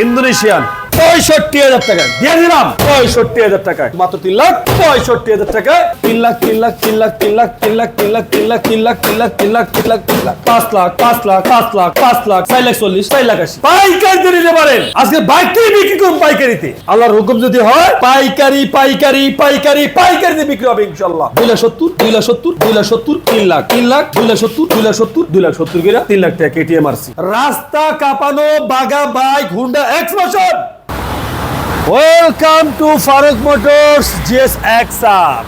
Indonesian পঁয়ষট্টি হাজার টাকা দিয়ে দিলাম পঁয়ষট্টি হাজার টাকায় মাত্র তিন লাখ পঁয়ষট্টি হাজার টাকায় তিন লাখ তিন লাখ তিন লাখ তিন লাখ তিন লাখ তিন লাখ তিন লাখ তিন লাখ তিন লাখ তিন লাখ তিন লাখ তিন লাখ পাঁচ লাখ পাঁচ লাখ পাঁচ লাখ পাঁচ লাখ লাখ চল্লিশ চার লাখ আশি নিতে পারেন আজকে বাইকটাই বিক্রি করুন পাইকারিতে আল্লাহর হুকুম যদি হয় পাইকারি পাইকারি পাইকারি পাইকারিতে বিক্রি হবে ইনশাল্লাহ দুই লাখ সত্তর দুই লাখ সত্তর দুই লাখ সত্তর তিন লাখ তিন লাখ দুই লাখ সত্তর দুই লাখ সত্তর দুই লাখ সত্তর করে তিন লাখ টাকা কেটিএম আরসি রাস্তা কাঁপানো বাগা bike Honda explosion welcome to Faruk motors GS XR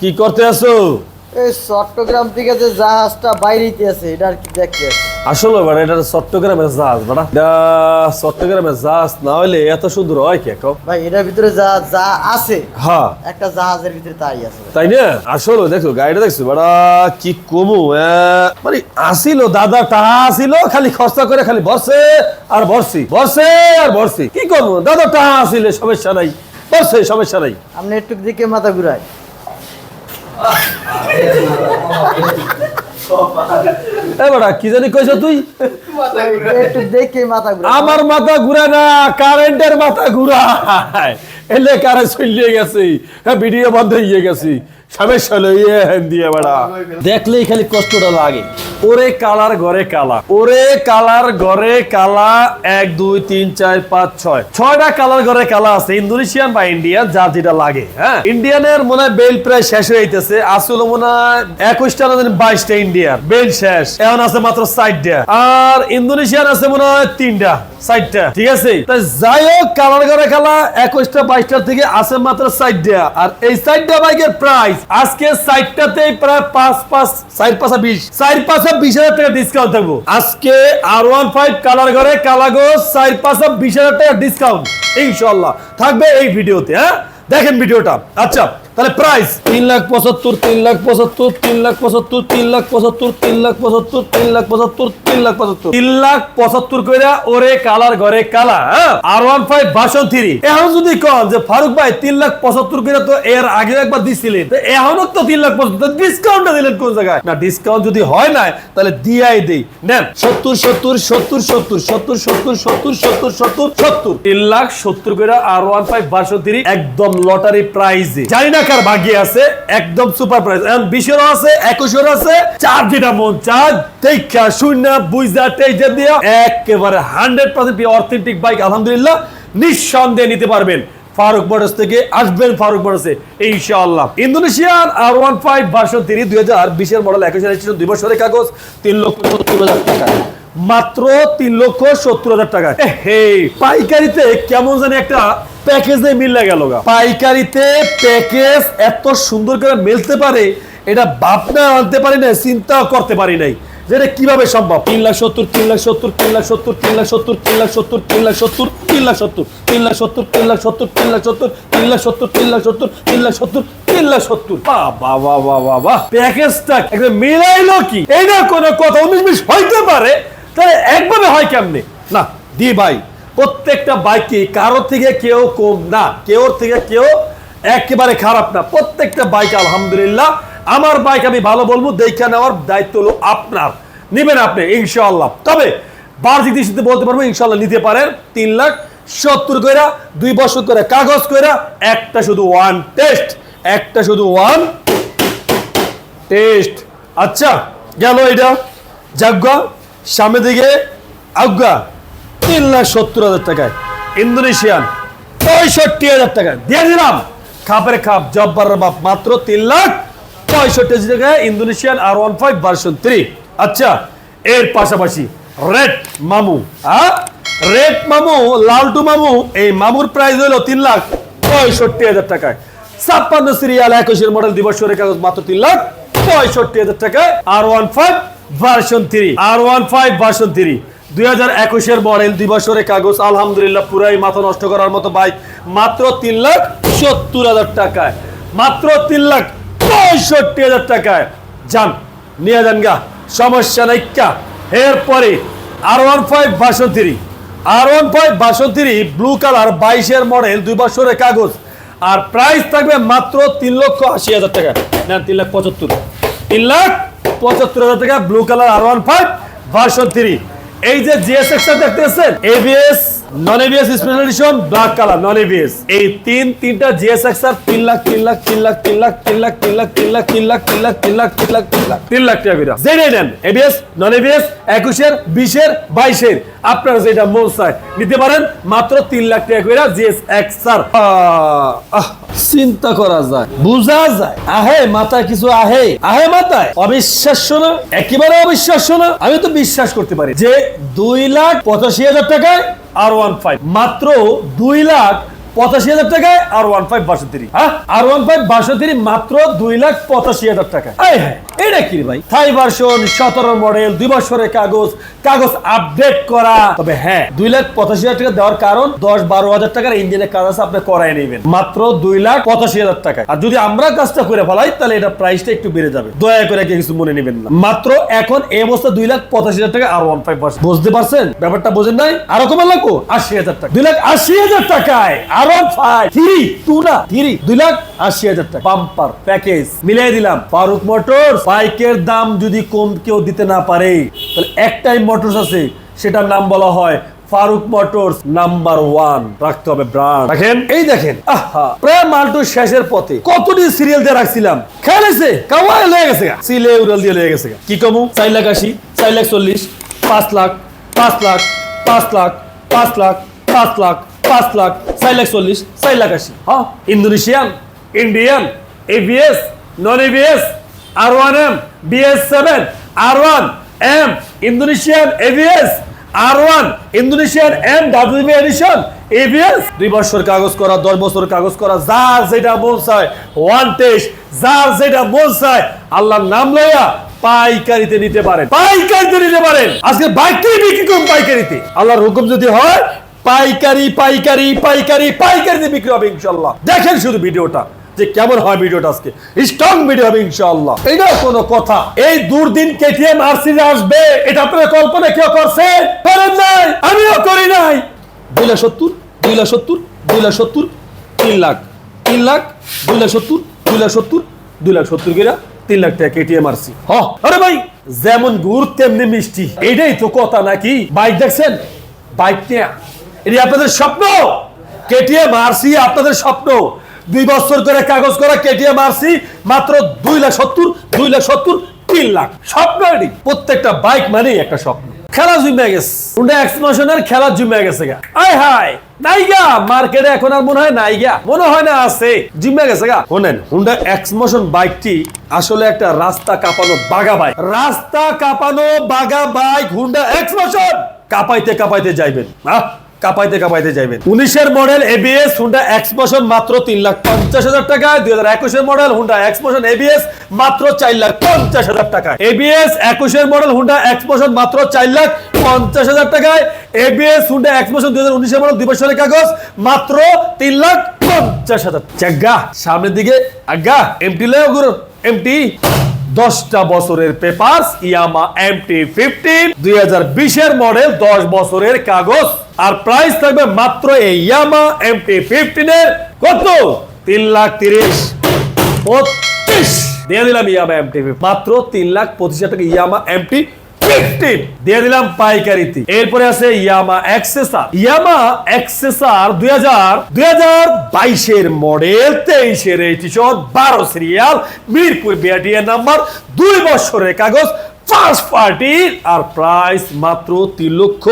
কি করতে আছো? এই চট্টগ্রাম থেকে যে জাহাজটা বাইরেতে আছে এটা আর কি দেখতে আসলে মানে এটা চট্টগ্রামের জাহাজ বাড়া এটা চট্টগ্রামের জাহাজ না হলে এত সুন্দর হয় কে কও? ভাই এটার ভিতরে যা যা আছে হ্যাঁ। একটা জাহাজের ভিতরে তাই আছে। তাই না? আসলে দেখছ গাড়িটা দেখছ বাড়া কি কমু মানে আসিল দাদা টাহা আসিল খালি খরচা করে খালি বসে আর বর্ষি বসে আর বর্ষি কি করব দাদা টাহা আসিলে সমস্যা নাই বসে সমস্যা নাই। আপনি একটু দিকে মাথা ঘুরায়। কি জানি কইছ তুই? একটু দেখে মাথা আমার মাথা ঘুরে না কারেন্টের মাথা ঘুরা এলে কারে চলিয়ে গেছি? হ্যাঁ ভিডিও বন্ধ হয়ে গেছে। সমস্যা দিয়ে বেড়া খালি কষ্টটা লাগে। ওরে কালার ঘরে কালা। ওরে কালার ঘরে কালা। এক, দুই, তিন, চার, পাঁচ, ছয়। ছয়টা কালার ঘরে কালা আছে। ইন্দোনেশিয়ান বা ইন্ডিয়ান যা যেটা লাগে হ্যাঁ? ইন্ডিয়ানের মনে হয় বেল প্রায় শেষ হয়ে যাইতেছে। আসলে মনে হয় একুশটা বাইশটা ইন্ডিয়ান। বেল শেষ। এখন আছে মাত্র সাইডটা আর ইন্দোনেশিয়ান আছে মনে হয় তিনটা সাইডটা ঠিক আছে? তাই যাই হোক, কালার ঘরে খেলা একুশটা বাইশটা থেকে আছে মাত্র সাইডটা আর এই সাইডটা বাইকের প্রাইস আজকে সাইটটাতেই প্রায় পাঁচ পাঁচ, চার পাঁচা বিশ। চার পাঁচা বিশ হাজার টাকা ডিসকাউন্ট থাকব। আজকে আর ওয়ান ফাইভ কালার ঘরে কালাগজ চার পাঁচা বিশ হাজার টাকা ডিসকাউন্ট ইনশাল্লাহ থাকবে এই ভিডিওতে হ্যাঁ? দেখেন ভিডিওটা। আচ্ছা তাহলে প্রাইস তিন লাখ পঁচাত্তর তিন লাখ পঁচাত্তর তিন লাখ পঁচাত্তর তিন লাখ পঁচাত্তর তিন লাখ পঁচাত্তর তিন লাখ পঁচাত্তর তিন লাখ পঁচাত্তর তিন লাখ পঁচাত্তর কইরা ওরে কালার ঘরে কালা হ্যাঁ R one five version three এখন যদি কন যে ফারুক ভাই তিন লাখ পঁচাত্তর কইরা তো এর আগে একবার দিছিলেন তো এখনও তো তিন লাখ পঁচাত্তর ডিসকাউন্টটা দিলেন কোন জায়গায় না ডিসকাউন্ট যদি হয় না তাহলে দিয়াই দেই নেন সত্তর সত্তর সত্তর সত্তর সত্তর সত্তর সত্তর সত্তর সত্তর সত্তর তিন লাখ সত্তর করে R one five version three একদম লটারি প্রাইজে জানি না কার ভাগ্যে আছে, একদম সুপার প্রাইস এখন বিশেরও আছে একুশের আছে, চার যেটা মন চার দেখা শূন্য বুঝা টেজা দিয়া একেবারে হান্ড্রেড পার্সেন্ট অথেন্টিক বাইক আলহামদুলিল্লাহ, নিঃসন্দেহে নিতে পারবেন। ফারুক মোটরস থেকে আসবেন ফারুক মোটরসে, ইনশাআল্লাহ। Indonesian R one five version three দুই হাজার বিশের মডেল একুশ রেজিস্ট্রেশন দুই বছরের কাগজ, তিন লক্ষ সত্তর হাজার টাকা। মাত্র তিন লক্ষ সত্তর হাজার টাকা। পাইকারিতে কেমন জানি একটা প্যাকেজে মিলে গেল পাইকারিতে প্যাকেজ এত সুন্দর করে মিলতে পারে এটা ভাবনা আনতে পারি না চিন্তাও করতে পারি নাই যেটা কীভাবে সম্ভব তিন লাখ সত্তর তিন লাখ সত্তর তিন লাখ সত্তর তিন লাখ সত্তর তিন লাখ সত্তর তিন লাখ সত্তর তিন লাখ সত্তর তিন লাখ সত্তর তিন লাখ সত্তর তিন লাখ সত্তর তিন লাখ সত্তর তিন লাখ সত্তর তিন লাখ সত্তর তিন লাখ সত্তর বাবা বাবা প্যাকেজটা একদম মিলাইলো কি না কোনো কথা উনিশ বিশ হইতে পারে তাহলে একভাবে হয় কেমনে না দি ভাই প্রত্যেকটা বাইকে কারোর থেকে কেউ কম না, কেউ থেকে কেউ একেবারে খারাপ না, প্রত্যেকটা বাইক আলহামদুলিল্লাহ। আমার বাইক আমি ভালো বলব, দেখে নেওয়ার দায়িত্ব হলো আপনার। নেবেন আপনি, ইনশাআল্লাহ। তবে বার্ষিক দৃষ্টিতে বলতে পারব, ইনশাআল্লাহ নিতে পারেন তিন লাখ সত্তর কইরা, দুই বছর করে কাগজ কইরা, একটা শুধু ওয়ান টেস্ট একটা শুধু ওয়ান টেস্ট আচ্ছা গেল এটা। যাজ্ঞা সামনে দিকে আজ্ঞা তিন লাখ সত্তর হাজার টাকায়। ইন্দোনেশিয়ান, পঁয়ষট্টি হাজার টাকা দিয়ে দিলাম। খাপের খাপ জব্বার বাপ, মাত্র তিন লাখ পঁয়ষট্টি হাজার টাকায় Indonesian R one five version three. আচ্ছা এর পাশাপাশি রেড মামু হ্যাঁ রেড মামু, লালটু মামু, এই মামুর প্রাইস হলো তিন লাখ পঁয়ষট্টি হাজার টাকায়। ছাপ্পান্ন সিরিয়াল একুশের মডেল দিবসের কাগজ মাত্র তিন লাখ পঁয়ষট্টি হাজার টাকায় R one five version three, R one five version three. দুই হাজার একুশের মডেল দুই বছরের কাগজ আলহামদুলিল্লাহ পুরাই মাথা নষ্ট করার মতো বাইক মাত্র তিন লাখ সত্তর হাজার টাকায়। মাত্র তিন লাখ পঁয়ষট্টি হাজার টাকায়। যান, নিয়ে যান গা, সমস্যা নাই কা। এরপরে R one five version three R one five বাষট্টি ব্লু কালার বাইশের মডেল দুই বছরের কাগজ। আর প্রাইস থাকবে মাত্র তিন লক্ষ আশি হাজার টাকা। না তিন লাখ পঁচাত্তর। তিন লাখ পঁচাত্তর হাজার টাকা blue colour R one five বাষট্টি। এই যে জিএসএক্স দেখতেছেন? ABS non ABS special edition black colour non ABS এই তিন তিনটা জিএসএক্স আর তিন লাখ লাখ লাখ লাখ লাখ লাখ লাখ লাখ লাখ লাখ লাখ লাখ লাখ টাকা করে জেনে নেন এবিএস নন এবিএস আপনারা যেটা মন চায় নিতে পারেন মাত্র লাখ টাকা করে জিএসএক্স আর চিন্তা করা যায় বুঝা যায় আহে মাথায় কিছু আহে আহে মাথায় অবিশ্বাস্য না একেবারে অবিশ্বাস্য না আমি তো বিশ্বাস করতে পারি যে দুই লাখ পঁচাশি হাজার টাকায় আর ওয়ান ফাইভ মাত্র দুই লাখ পঁচাশি হাজার টাকায় আর ওয়ান ফাইভ বাষট্টি। হ্যাঁ? আর ওয়ান ফাইভ বাষট্টি মাত্র দুই লাখ পঁচাশি হাজার টাকা হ্যাঁ। এটা কি ভাই? থাই ভার্সন, সতেরো মডেল, দুই বছরের কাগজ কাগজ আপডেট করা। তবে হ্যাঁ দুই লাখ পঁচাশি হাজার টাকা দেওয়ার কারণ দশ বারো হাজার টাকার ইঞ্জিনের কাজ আছে, আপনি করাই নেবেন। মাত্র দুই লাখ পঁচাশি হাজার টাকা আর যদি আমরা কাজটা করে ফেলাই, তাহলে এটা প্রাইসটা একটু বেড়ে যাবে। দয়া করে কিছু মনে নেবেন না। মাত্র এখন এই অবস্থা দুই লাখ পঁচাশি হাজার টাকা, আর ওয়ান ফাইভ পার্সেন্ট বুঝতে পারছেন? ব্যাপারটা বোঝেন নাই? আরও কমে লাগবো? আশি হাজার টাকা। দুই লাখ আশি হাজার টাকায়। R one five three two না, থ্রি। দুই লাখ আশি হাজার টাকা। পাম্পার প্যাকেজ মিলিয়ে দিলাম। ফারুক মোটর বাইকের দাম যদি কম কেউ দিতে না পারে তাহলে একটাই মোটরস আছে সেটার নাম বলা হয় ফারুক মোটরস নাম্বার ওয়ান রাখতে হবে ব্রান্ড দেখেন এই দেখেন আহা প্রায় মাল্টু শেষের পথে। কতটি সিরিয়াল দিয়ে রাখছিলাম? খেলেছে কাওয়াই লয়ে গেছে সিলে উড়াল দিয়ে লয়ে গেছে কি কমু? চার লাখ আশি চার লাখ চল্লিশ পাঁচ লাখ পাঁচ লাখ পাঁচ লাখ পাঁচ লাখ পাঁচ লাখ পাঁচ লাখ চার লাখ চল্লিশ চার লাখ আশি। হ্যাঁ Indonesian Indian ABS non ABS R one M BS seven R one M Indonesian ABS R one Indonesian M WB edition ABS দুই বছর কাগজ করা, দশ বছর কাগজ করা যার যেটা মন চায় ওয়ান যেটা মন চায়, আল্লাহর নাম লইয়া পাইকারিতে নিতে পারেন। পাইকারিতে নিতে পারেন। আজকে বাইকটাই বিক্রি করুন পাইকারিতে। আল্লাহর হুকুম যদি হয়, পাইকারি পাইকারি পাইকারি, পাইকারিতে বিক্রি হবে ইনশাল্লাহ দেখেন শুধু ভিডিওটা। যে কেমন হয় ভিডিওটা আজকে। স্ট্রং ভিডিও হবে ইনশাআল্লাহ। এটা কোনো কথা। এই দুর্দিন কেটিএম আরসি আসবে। এটা আপনারা কল্পনা কেউ করছে? করেন নাই। আমিও করি নাই। দুই লাখ সত্তর, দুই লাখ সত্তর, দুই লাখ সত্তর, তিন লাখ। তিন লাখ, দুই লাখ সত্তর, দুই লাখ সত্তর, দুই লাখ সত্তর কিনা তিন লাখ টাকা কেটিএম আরসি। হ। আরে ভাই, যেমন গুড়, তেমনি মিষ্টি। এটাই তো কথা নাকি? বাইক দেখছেন? বাইক নিয়ে। এটি আপনাদের স্বপ্ন। কেটিএম আরসি আপনাদের স্বপ্ন। দুই বছর করে কাগজ করা কেটিএম আরসি, মাত্র দুই লাখ সত্তর, দুই লাখ সত্তর, তিন লাখ। স্বপ্ন প্রত্যেকটা বাইক মানেই একটা স্বপ্ন। খেলা জুমে গেছে। হুন্ডা এক্সমোশনের খেলা জুমে গেছে গা। আয় হায় নাইগা মার্কেটে এখন আর মনে হয় নাইগা মনে হয় না আছে। জিমে গেছে গা। শোনেন হুন্ডা এক্সমোশন বাইকটি আসলে একটা রাস্তা কাঁপানো বাগা বাইক রাস্তা কাঁপানো বাগা বাইক হুন্ডা এক্সমোশন কাঁপাইতে কাঁপাইতে যাইবেন। আহ! কাপাইতে কাপাইতে যাইবেন। উনিশের মডেল এবিএস হুন্ডা এক্সপোশন মাত্র তিন লাখ পঞ্চাশ হাজার টাকা। দুই হাজার একুশের মডেল হুন্ডা এক্সপোশন এবিএস মাত্র চার লাখ পঞ্চাশ হাজার টাকা এবিএস একুশের মডেল হুন্ডা এক্সপোশন মাত্র চার লাখ পঞ্চাশ হাজার টাকায়। এবিএস হুন্ডা এক্সপোশন দুই হাজার উনিশের মডেল দুই বছরের কাগজ মাত্র তিন লাখ পঞ্চাশ হাজার সামনের দিকে, আজ্ঞা এমটি লেও গুরু এমটি দশটা বছরের paper Yamaha M T fifteen দুই হাজার মডেল দশ বছরের কাগজ। আর প্রাইস থাকবে মাত্র এই ইয়ামা এম এমটি ফিফটিনের কত? তিন লাখ তিরিশ। দিয়ে দিলাম ইয়ামা এম টি মাত্র তিন লাখ পঁচিশ হাজার টাকা ইয়ামা এমটি ফিফটিন দিয়ে দিলাম পাইকারিতে এরপরে আছে ইয়ামা এক্সেসার ইয়ামা এক্সেসার দুই হাজার দুই হাজার বাইশের মডেল তেইশের এডিশন বারো সিরিয়াল মিরপুর বিআটিএ নাম্বার দুই বছরের কাগজ ফার্স্ট পার্টি আর প্রাইস মাত্র তিন লক্ষ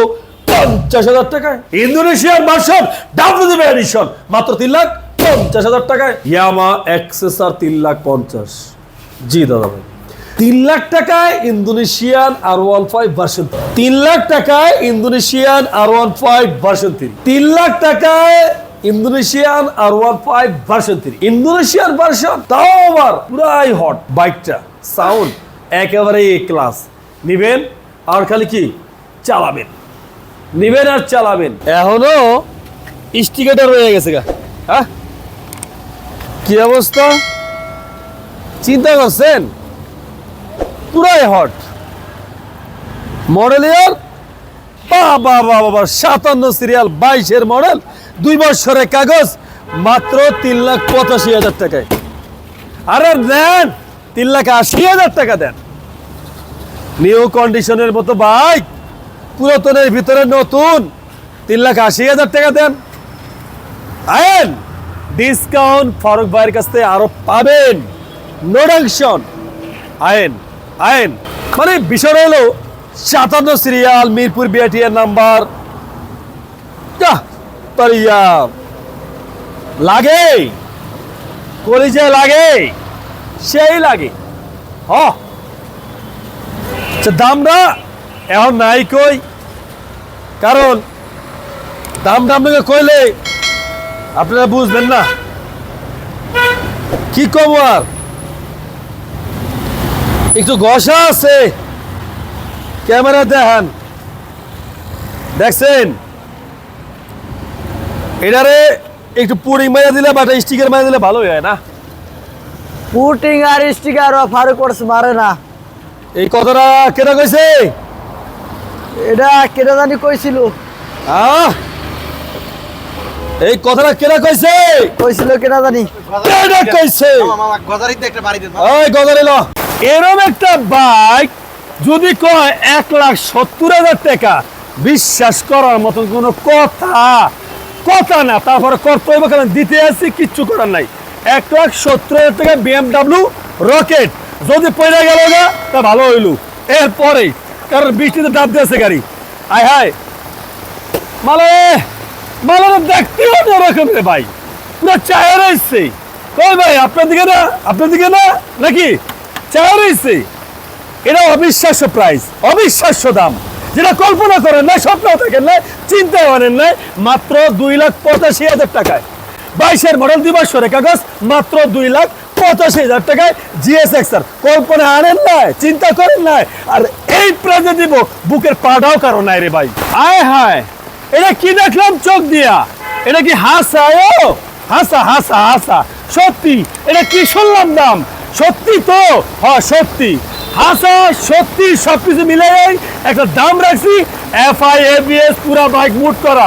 পঞ্চাশ হাজার টাকায়। ইন্দোনেশিয়ার ভার্সন ডাব্লিউডিবি এডিশন মাত্র তিন লাখ পঞ্চাশ হাজার টাকায়। ইয়ামা এক্সেসার তিন লাখ পঞ্চাশ। জি দাদা ভাই। তিন লাখ টাকায় Indonesian R one five version তিন। লাখ টাকায় Indonesian R one five version three তিন লাখ টাকায় Indonesian R one five version three Indonesian version তাও আবার পুরাই হট বাইকটা। সাউন্ড একেবারে ক্লাস। নিবেন আর খালি কি? চালাবেন। নিবেন আর চালাবেন। এখনও স্টিকারটা রয়ে গেছে গা। হ্যাঁ? কি অবস্থা? চিন্তা করছেন? পুরাই হট। মডেল ইয়ার বাবা বাবা সাতান্ন সিরিয়াল বাইশের মডেল দুই বছরের কাগজ, মাত্র তিন লাখ পঁচাশি হাজার টাকায়। আরে দেন, তিন লাখ আশি হাজার টাকা দেন। নিউ কন্ডিশনের মতো বাইক পুরাতনের ভিতরে নতুন, তিন লাখ আশি হাজার টাকা দেন। আয়েন ডিসকাউন্ট ফারুক ভাইয়ের কাছ থেকে আরও পাবেন। নো ডাকশন আয়েন আয়েন মানে বিষয় হলো সাতান্ন সিরিয়াল মিরপুর বিআটিএর নাম্বার। তোর ইয়া লাগে। কলিজে লাগে। সেই লাগে। হ। আচ্ছা, এখন নাই কই। কারণ দামটা আপনাকে কইলে আপনারা বুঝবেন না। কি কম আর? একটু গসা আছে। ক্যামেরা দেখান। দেখছেন? এটারে একটু পুরিং মারা দিলে বা স্টিকার মারা দিলে ভালো হয় না? পুটিং আর স্টিকার ফারুক কোর্স মারে না। এই কথাটা কেনা কইছে? এটা কেটে জানি কইছিল। আহ! এই কথাটা কেনা কইছে? কইছিল কেটা জানি। কেনা কইছে? গজারিতে একটা বাড়ি গজারে ল। এরম একটা বাইক যদি কয় এক লাখ সত্তর হাজার টাকা, বিশ্বাস করার মতন কোনো কথা কথা না। তারপরে করতে হইব কারণ দিতে আসছি কিচ্ছু করার নাই। এক লাখ সত্তর হাজার টাকা বিএমডাব্লিউ রকেট যদি পয়লা গেল না তা ভালো হইল। এরপরে, কারণ বৃষ্টিতে ডাব দিয়েছে গাড়ি। আয় হায়। মালে মালে দেখতে অন্যরকম রে ভাই। পুরো চায় রয়েছে। কই ভাই, আপনার দিকে না? আপনার দিকে না? নাকি? চায় রয়েছে। এটা অবিশ্বাস্য প্রাইস অবিশ্বাস্য দাম। যেটা কল্পনা করেন না স্বপ্ন থাকেন না চিন্তা করেন না মাত্র দুই লাখ পঁচাশি হাজার টাকায়। বাইশের মডেল কাগজ, মাত্র দুই লাখ পঁচাশি হাজার টাকায় আর কল্পনা আনেন না চিন্তা করেন না আর এই প্রাইজে দিব, বুকের পাটাও কারণ নাই রে ভাই। আয় হায়, এটা কি দেখলাম চোখ দিয়া? এটা কি হাসা, ও? হাসা হাসা হাসা। সত্যি, এটা কি শুনলাম দাম? সত্যি তো? হ্যাঁ সত্যি। হাসা সত্যি সব কিছু মিলে একটা দাম রাখছি এফ আই এবিএস পুরা বাইক মুট করা।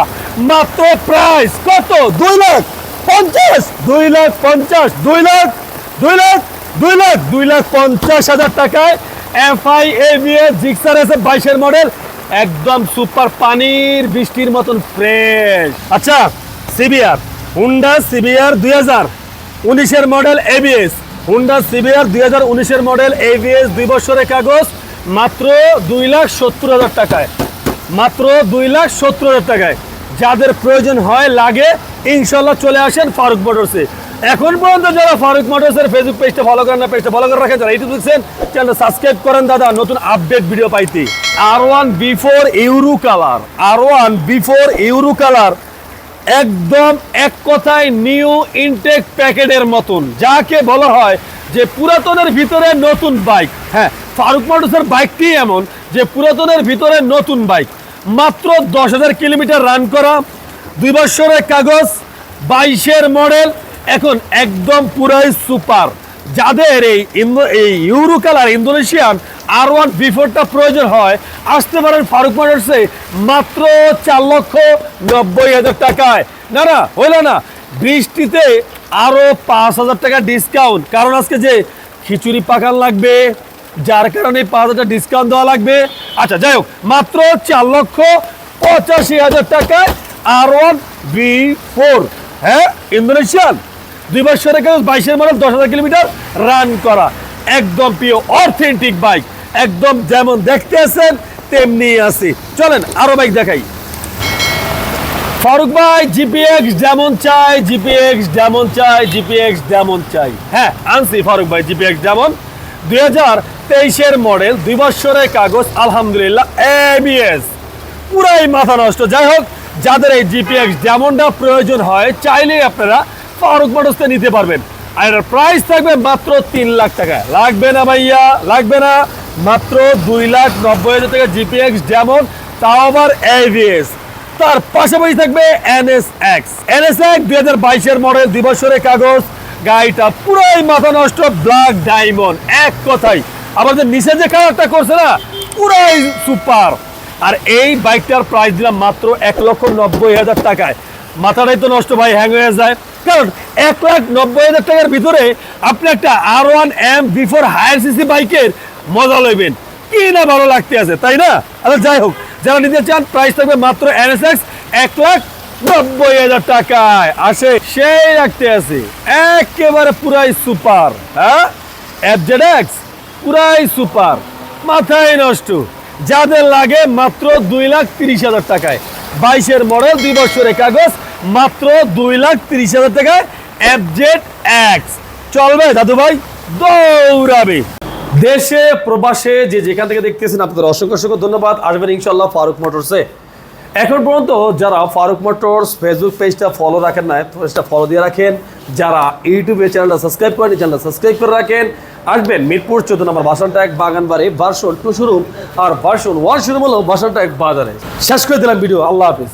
মাত্র প্রাইস কত? দুই লাখ পঞ্চাশ। দুই লাখ পঞ্চাশ, দুই লাখ দুই লাখ দুই লাখ দুই লাখ পঞ্চাশ হাজার টাকায় এফ আই এবিএস জিক্সার আছে বাইশের মডেল একদম সুপার পানির বৃষ্টির মতন ফ্রেশ আচ্ছা সিবিআর হুন্ডা সিবিআর দুই হাজার উনিশের মডেল এবিএস হুন্ডা সিবিআর দুই হাজার উনিশের মডেল এবিএস দুই বছরের কাগজ, মাত্র দুই লাখ সত্তর হাজার টাকায়। মাত্র দুই লাখ সত্তর হাজার টাকায়। যাদের প্রয়োজন হয়, লাগে ইনশাল্লাহ চলে আসেন ফারুক মোটরসে। এখন পর্যন্ত যারা ফারুক মোটরসের ফেসবুক পেজটা ফলো করেন না পেজটা ফলো করে রাখেন। যারা ইউটিউব দেখছেন চ্যানেলটা সাবস্ক্রাইব করেন দাদা, নতুন আপডেট ভিডিও পাইতে। R one V four euro colour R one V four euro colour একদম এক কথায় নিউ ইনটেক প্যাকেটের মতন। যাকে বলা হয় যে পুরাতনের ভিতরে নতুন বাইক। হ্যাঁ ফারুক মোটরসের বাইকটি এমন যে পুরাতনের ভিতরে নতুন বাইক। মাত্র দশ হাজার কিলোমিটার রান করা, দুই বছরের কাগজ, বাইশের মডেল, এখন একদম পুরাই সুপার। যাদের এই ইন্দো- এই euro colour Indonesian R one বিফোরটা প্রয়োজন হয়, আসতে পারেন ফারুক মোটরসে মাত্র চার লক্ষ নব্বই হাজার টাকায়। না না, হইল না। বৃষ্টিতে আরও পাঁচ হাজার টাকা ডিসকাউন্ট কারণ আজকে যে খিচুড়ি পাকান লাগবে, যার কারণে পাঁচ হাজার ডিসকাউন্ট দেওয়া লাগবে। আচ্ছা যাই হোক, মাত্র চার লক্ষ পঁচাশি হাজার টাকায় আর ওয়ান বি ফোর হ্যাঁ ইন্দোনেশিয়ান? দুই বছরের কাগজ বাইশের মডেল, দশ হাজার কিলোমিটার রান করা। একদম প্রিয় অথেন্টিক বাইক একদম যেমন দেখতে আছেন, তেমনি আছে। চলেন, আরও বাইক দেখাই। ফারুক ভাই জিপিএক্স যেমন চাই জিপিএক্স যেমন চাই জিপিএক্স যেমন চাই। হ্যাঁ আনছি ফারুক ভাই জিপিএক্স যেমন। দুই হাজার তেইশের মডেল, দুই বছরের কাগজ, আলহামদুলিল্লাহ এবিএস পুরাই মাথা নষ্ট। যাই হোক, যাদের এই জিপিএক্স যেমনটা প্রয়োজন হয়, চাইলেই আপনারা ফারুক মোটরসে নিতে পারবেন। আর এটার প্রাইস থাকবে মাত্র তিন লাখ টাকা। লাগবে না ভাইয়া, লাগবে না। মাত্র দুই লাখ নব্বই হাজার টাকা জিপিএক্স যেমন, তাও আবার এভিএস তার পাশাপাশি থাকবে এনএস এক্স এনএস এক্স দুই হাজার বাইশের মডেল দুই বছরের কাগজ। গাড়িটা পুরোই মাথা নষ্ট ব্ল্যাক ডায়মন্ড এক কথাই যে নিচে যে কালারটা করছে না, পুরাই সুপার আর এই বাইকটার প্রাইস দিলাম মাত্র এক লক্ষ নব্বই হাজার টাকায়। মাথাটাই তো নষ্ট ভাই হ্যাং হয়ে যায়। কারণ এক লাখ নব্বই হাজার টাকার ভিতরে আপনি একটা R one M V four higher CC বাইকের মজা লইবেন। কি না ভালো লাগতে আছে, তাই না? আচ্ছা যাই হোক, যারা নিতে চান প্রাইস থাকবে মাত্র এনএসএক্স এক লাখ নব্বই হাজার টাকায়। আসে, সেই রাখতে আছে। একেবারে পুরাই সুপার হ্যাঁ? এফজেডএক্স পুরাই সুপার, মাথায় নষ্ট। যাদের লাগে মাত্র দুই লাখ তিরিশ হাজার টাকায়। বাইশের মডেল দুই বছরের কাগজ মাত্র দুই লাখ তিরিশ হাজার টাকায় এফজেড এক্স চলবে দাদু ভাই, দৌড়াবে। দেশে, প্রবাসে, যে যেখান থেকে দেখতেছেন আপনাদের অসংখ্য অসংখ্য ধন্যবাদ। আসবেন ইনশাল্লাহ ফারুক মোটরসে। এখন পর্যন্ত যারা ফারুক মোটরস ফেসবুক পেজটা ফলো রাখেন না পেজটা ফলো দিয়ে রাখেন। যারা ইউটিউবে চ্যানেলটা সাবস্ক্রাইব করেন চ্যানেলটা সাবস্ক্রাইব করে রাখেন। আসবেন মিরপুর চোদ্দ নম্বর বাসনটা এক বাগানবাড়ি ভার্সন টু শোরুম আর ভার্সন ওয়ান শোরুম হলো বাসনটা এক বাজারে। শেষ করে দিলাম ভিডিও আল্লাহ হাফিজ।